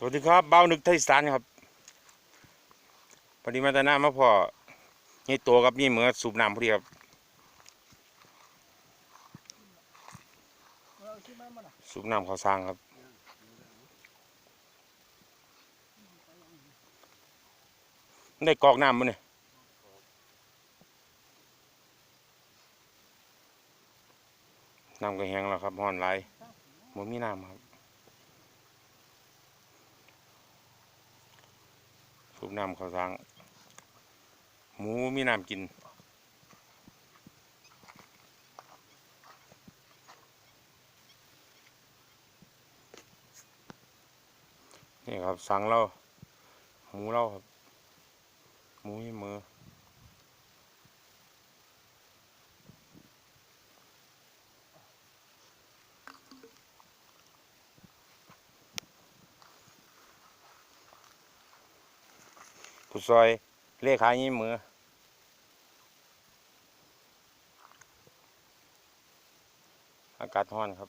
สวัสดีครับเบ้านึกไทยสานครับพอดีมาแตหน้ามาพอนี่ตัวกับนี่เหมือสูบน้ำพอดีครับเอาที่มันมาน่ะสูบน้ำเขาสร้างครับได้กอกน้ำมั้เนี่ยน้ำก็แห้งแล้วครับห้อนไหลมันมีน้ำครับ กน้ำเขาสร้าง หมูมีน้ำกิน นี่ครับสั่งเราหมูเราครับ หมูมือ ผู้ซอยเลขายี่มืออากาศร้อนครับ